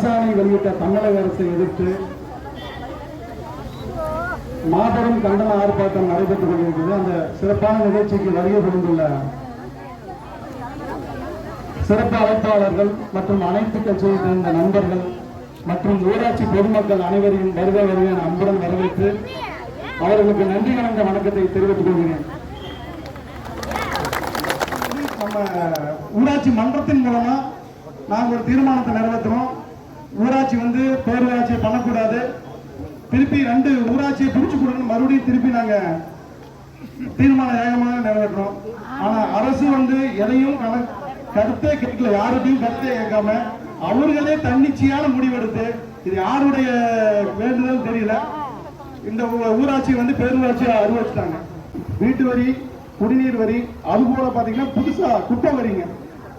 அரசாணை வெளியிட்ட தமிழக அரசை எதிர்த்து மாபெரும் கண்டன ஆர்ப்பாட்டம் நடைபெற்றுக் கொண்டிருக்கிறது. அந்த சிறப்பான நிகழ்ச்சிக்கு வருகை புரிந்துள்ள சிறப்பு அழைப்பாளர்கள் மற்றும் அனைத்து கட்சியைச் சேர்ந்த நண்பர்கள் மற்றும் ஊராட்சி பொதுமக்கள் அனைவரையும் வருக வருக அன்புடன் வரவேற்று அவர்களுக்கு நன்றி கலந்த வணக்கத்தை தெரிவித்துக் கொள்கிறேன். நம்ம ஊராட்சி மன்றத்தின் மூலமா நாங்கள் ஒரு தீர்மானத்தை நிறைவேற்றுறோம். ஊராட்சி வந்து பேரூராட்சியை பண்ணக்கூடாது. திருப்பி ரெண்டு ஊராட்சியை பிரிச்சு கொடுங்க மறுபடியும் திருப்பி நாங்க தீர்மானம் ஏகமாக நிறைவேற்றோம். ஆனா அரசு வந்து எதையும் கருத்தே கேட்கல. யாருக்கும் கருத்தே கேட்காம அவர்களே தன்னிச்சையான முடிவெடுத்து இது யாருடைய வேண்டுதல் தெரியல. இந்த ஊராட்சி வந்து பேரூராட்சியை அறிவிச்சிட்டாங்க வீட்டு வரி குடிநீர் வரி அது போல பாத்தீங்கன்னா புதுசா குப்பை வரிங்க.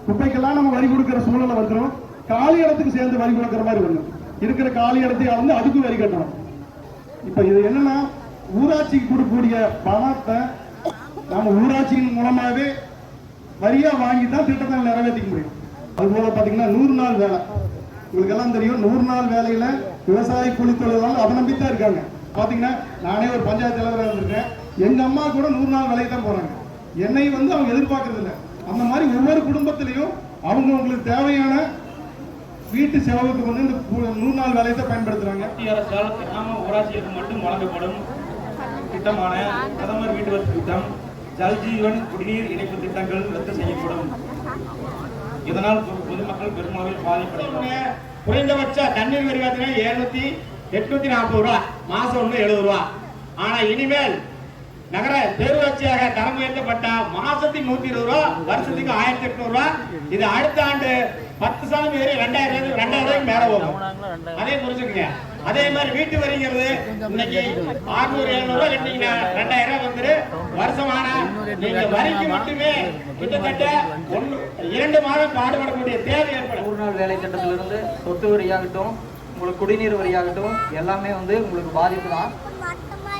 குப்பைக்கெல்லாம் நம்ம வரி கொடுக்கிற சூழலை வந்துடும் காலி இடத்துக்கு சேர்ந்து வரி கொடுக்கிற மாதிரி ஒண்ணு. இருக்கிற காலி இடத்தை அளந்து அதுக்கு வரி கட்டணும். இப்ப இது என்னன்னா ஊராட்சிக்கு கொடுக்கக்கூடிய பணத்தை நம்ம ஊராட்சியின் மூலமாவே வரியா வாங்கி தான் திட்டத்தை நிறைவேற்றிக்க முடியும். அதுபோல பாத்தீங்கன்னா நூறு நாள் வேலை. உங்களுக்கு எல்லாம் தெரியும் நூறு நாள் வேலையில விவசாய கூலி தொழிலாளர்கள் அதை நம்பி தான் இருக்காங்க. பாத்தீங்கன்னா நானே ஒரு பஞ்சாயத்து தலைவராக இருந்திருக்கேன். எங்க அம்மா கூட நூறு நாள் வேலையை தான் போறாங்க. என்னை வந்து அவங்க எதிர்பார்க்கறது இல்லை அந்த மாதிரி ஒவ்வொரு குடும்பத்திலையும் அவங்க உங்களுக்கு தேவையான வீட்டு செலவுக்கு வந்து இந்த நூறு நாள் வேலையை தான் பயன்படுத்துறாங்க. மத்திய அரசால் கிராம ஊராட்சிகளுக்கு மட்டும் வழங்கப்படும் திட்டமான பிரதமர் வீட்டு வசதி திட்டம் ஜல் ஜீவன் குடிநீர் இணைப்பு திட்டங்கள் ரத்து செய்யப்படும். இதனால் பொது- பொதுமக்கள் பெருமளவில் பாதிப்படையும் குறைந்தபட்ச தண்ணீர் வரி பார்த்தீங்கன்னா எழுநூத்தி எட்நூத்தி நாற்பது ரூபா மாசம் ஒண்ணு எழுபது ரூபா. ஆனா இனிமேல் நகர பேரூராட்சியாக தரம் உயர்த்தப்பட்ட மாசத்துக்கு நூத்தி இருபது ரூபா வருஷத்துக்கு ஆயிரத்தி எட்நூறு ரூபா. இது அடுத்த ஆண்டு பத்து சதவீதம் ஏறி ரெண்டாயிரம் ரெண்டாயிரம் ரூபாய்க்கு மேல போகும். அதே புரிஞ்சுக்கங்க. அதே மாதிரி வீட்டு வரிங்கிறது இன்னைக்கு ஆறுநூறு எழுநூறு ரூபாய் கட்டிங்கன்னா ரெண்டாயிரம் ரூபாய் வந்துரு. வருஷமான நீங்க வரிக்கு மட்டுமே கிட்டத்தட்ட ஒன்று இரண்டு மாதம் பாடுபடக்கூடிய தேவை ஏற்படும். ஒரு நாள் வேலை திட்டத்திலிருந்து சொத்து வரியாகட்டும் உங்களுக்கு குடிநீர் வரியாகட்டும் எல்லாமே வந்து உங்களுக்கு பாதிப்பு தான்.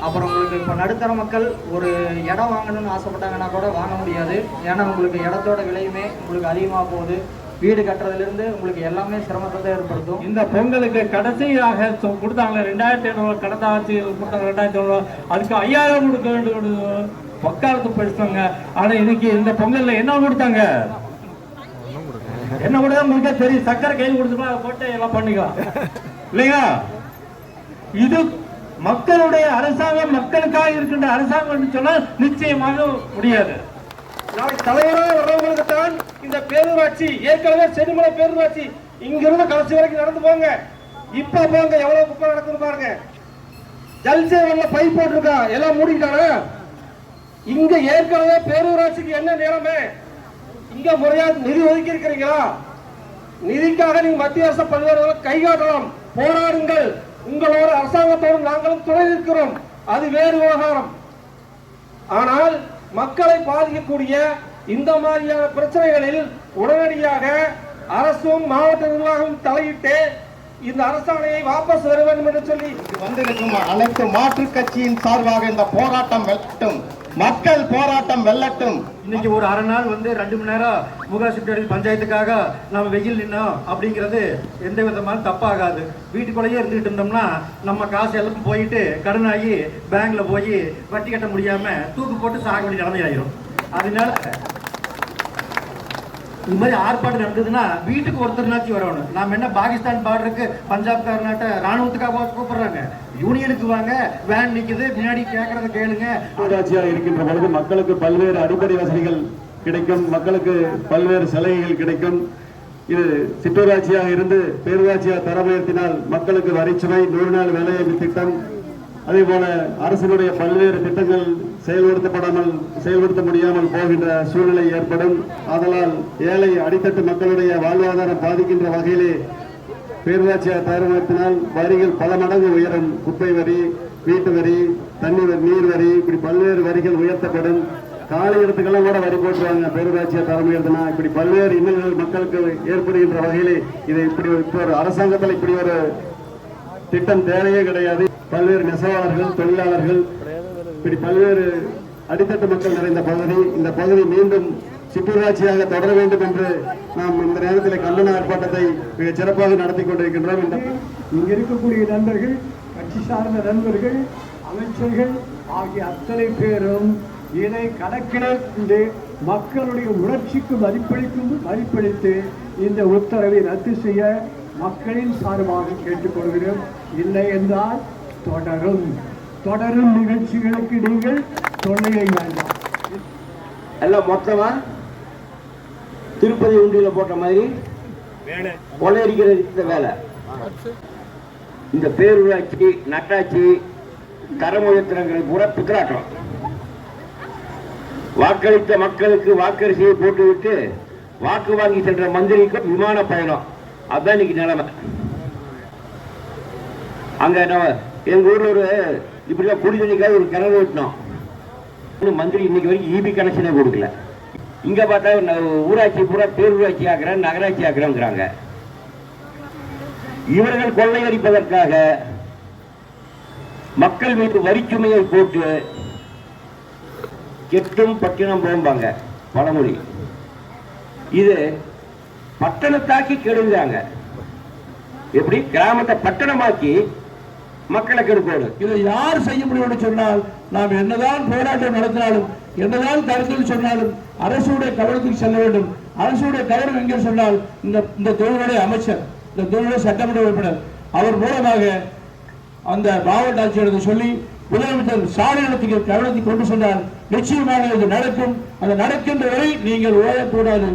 அப்புறம் உங்களுக்கு இப்போ நடுத்தர மக்கள் ஒரு இடம் வாங்கணும்னு ஆசைப்பட்டாங்கன்னா கூட வாங்க முடியாது. ஏன்னா உங்களுக்கு இடத்தோட விலையுமே உங்களுக்கு அதிகமாக போகுது. வீடு கட்டுறதுலேருந்து உங்களுக்கு எல்லாமே சிரமத்தை ஏற்படுத்தும். இந்த பொங்கலுக்கு கடைசியாக கொடுத்தாங்க. ரெண்டாயிரத்தி ஐநூறு கடந்த ஆட்சி கொடுத்தாங்க. ரெண்டாயிரத்தி ஐநூறு. அதுக்கு ஐயாயிரம் கொடுக்க வேண்டும் வக்காலத்து படிச்சாங்க ஆனால் இன்னைக்கு இந்த பொங்கலில் என்ன கொடுத்தாங்க? என்ன கொடுத்தா உங்களுக்கு தெரியும். சக்கரை கையில் கொடுத்துக்கலாம் போட்டு எல்லாம் பண்ணிக்கலாம். இல்லையா? இது மக்களுடைய அரசாங்கம் மக்களுக்காக இருக்கின்ற அரசாங்கம் சொன்னால் நிச்சயமாக முடியாது. நாளைக்கு தலைவராக வர்றவங்களுக்கு தான் இந்த பேரூராட்சி ஏற்கனவே செடிமலை பேரூராட்சி இங்கிருந்து கடைசி வரைக்கும் நடந்து போங்க. இப்ப போங்க எவ்வளவு குப்பை நடக்குது பாருங்க. ஜல்சேவன்ல பைப் போட்டிருக்கா எல்லாம் மூடிக்கிட்டானா? இங்க ஏற்கனவே பேரூராட்சிக்கு என்ன நிலைமை? இங்க முறையா நிதி ஒதுக்கி இருக்கிறீங்களா? நிதிக்காக நீங்க மத்திய அரசு பல்வேறு கை காட்டலாம் போராடுங்கள். உங்களோட அரசாங்கத்தோடு நாங்களும் துணை நிற்கிறோம். அது வேறு விவகாரம். ஆனால் மக்களை பாதிக்கக்கூடிய இந்த மாதிரியான பிரச்சனைகளில் உடனடியாக அரசும் மாவட்ட நிர்வாகம் தலையிட்டு இந்த அரசாணையை வாபஸ் பெற வேண்டும் என்று சொல்லி வந்திருக்கும் அனைத்து மாற்றுக் கட்சியின் சார்பாக இந்த போராட்டம் வெல்லட்டும். மக்கள் போராட்டம் வெல்லட்டும். இன்னைக்கு ஒரு அரை நாள் வந்து ரெண்டு மணி நேரம் முகாசிப்டரி பஞ்சாயத்துக்காக நம்ம வெயில் நின்னோம் அப்படிங்கிறது எந்த விதமான தப்பாகாது. வீட்டுக்குள்ளேயே இருந்துகிட்டு இருந்தோம்னா நம்ம காசு எல்லாம் போயிட்டு கடனாகி பேங்க்ல போய் வட்டி கட்ட முடியாம தூக்கு போட்டு சாக வேண்டிய நிலைமை ஆயிரும். அதனால இது மாதிரி ஆர்ப்பாட்டம் நடந்ததுன்னா வீட்டுக்கு ஒருத்தர்னாச்சும் வரணும். நாம என்ன பாகிஸ்தான் பார்டருக்கு பஞ்சாப் கர்நாட்ட ராணுவத்துக்காக கூப்பிடுறாங்க. யூனியனுக்கு வாங்க வேன் நிக்குது முன்னாடி கேட்கறத கேளுங்க. பேரூராட்சியாக இருக்கின்ற பொழுது மக்களுக்கு பல்வேறு அடிப்படை வசதிகள் கிடைக்கும் மக்களுக்கு பல்வேறு சலுகைகள் கிடைக்கும். இது சிற்றூராட்சியாக இருந்து பேரூராட்சியாக தரம் உயர்த்தினால் மக்களுக்கு வரிச்சுமை நூறு நாள் வேலைவாய்ப்பு திட்டம் அதே போல அரசினுடைய பல்வேறு திட்டங்கள் செயல்படுத்தப்படாமல் செயல்படுத்த முடியாமல் போகின்ற சூழ்நிலை ஏற்படும். அதனால் ஏழை அடித்தட்டு மக்களுடைய வாழ்வாதாரம் பாதிக்கின்ற வகையிலே பேரூராட்சியாக தரம் வரிகள் பல மடங்கு உயரும். குப்பை வரி வீட்டு வரி தண்ணி வரி நீர் வரி இப்படி பல்வேறு வரிகள் உயர்த்தப்படும். காலை இடத்துக்கெல்லாம் கூட வரி போட்டுருவாங்க பேரூராட்சியை தரம் உயர்த்தினா இப்படி பல்வேறு இன்னல்கள் மக்களுக்கு ஏற்படுகின்ற வகையிலே இது இப்படி இப்போ ஒரு அரசாங்கத்தில் இப்படி ஒரு திட்டம் தேவையே கிடையாது. பல்வேறு நெசவாளர்கள் தொழிலாளர்கள் இப்படி பல்வேறு அடித்தட்டு மக்கள் நிறைந்த பகுதி இந்த பகுதி மீண்டும் சிற்றூராட்சியாக தொடர வேண்டும் என்று நாம் இந்த நேரத்தில் கண்டன ஆர்ப்பாட்டத்தை மிக சிறப்பாக நடத்தி கொண்டிருக்கின்றோம். இந்த இங்க இருக்கக்கூடிய நண்பர்கள் கட்சி சார்ந்த நண்பர்கள் அமைச்சர்கள் ஆகிய அத்தனை பேரும் இதை கணக்கிலிருந்து கொண்டு மக்களுடைய உணர்ச்சிக்கு மதிப்பளிக்கும் மதிப்பளித்து இந்த உத்தரவை ரத்து செய்ய மக்களின் சார்பாக கேட்டுக்கொள்கிறோம் இல்லை என்றால் தொடரும். தொடரும் நிகழ்ச்சிகளுக்கு நீங்கள் தொல்லையை வேண்டாம். எல்லாம் மொத்தமா திருப்பதி உண்டியில போட்ட மாதிரி கொள்ளையடிக்கிறது இந்த வேலை. இந்த பேரூராட்சி நட்டாட்சி தரம் உயர்த்தினங்களை பூரா பிக்கிறாட்டம் வாக்களித்த மக்களுக்கு வாக்கரிசியை போட்டுவிட்டு வாக்கு வாங்கி சென்ற மந்திரிக்கு விமான பயணம். அதுதான் இன்னைக்கு நிலைமை. அங்க நம்ம எங்க ஊர்ல ஒரு இப்படிலாம் குடி தண்ணிக்காக ஒரு கிணறு வெட்டினோம் இன்னும் மந்திரி இன்னைக்கு வரைக்கும் இபி கனெக்ஷனே கொடுக்கல. இங்க பார்த்தா ஊராட்சி பூரா பேரூராட்சி ஆக்குறேன் நகராட்சி ஆக்குறேங்கிறாங்க. இவர்கள் கொள்ளையடிப்பதற்காக மக்கள் மீது வரிச்சுமையை போட்டு கெட்டும் பட்டினம் போம்பாங்க பழமொழி. இது பட்டணத்தாக்கி கெடுங்கிறாங்க. எப்படி? கிராமத்தை பட்டணமாக்கி மக்களுக்கு இருப்போடு இதை யார் செய்ய முடியும்னு சொன்னால் நாம் என்னதான் போராட்டம் நடத்தினாலும் என்னதான் கருத்தில் சொன்னாலும் அரசுடைய கவனத்துக்கு செல்ல வேண்டும். அரசுடைய கவனம் எங்கே சொன்னால் இந்த இந்த தொழிலுடைய அமைச்சர் இந்த தொழிலுடைய சட்டமன்ற உறுப்பினர் அவர் மூலமாக அந்த மாவட்ட ஆட்சியருக்கு சொல்லி முதலமைச்சர் ஸ்டாலினத்துக்கு கவனத்தை கொண்டு சொன்னால் நிச்சயமாக இது நடக்கும். அந்த நடக்கின்ற வரை நீங்கள் ஓயக்கூடாது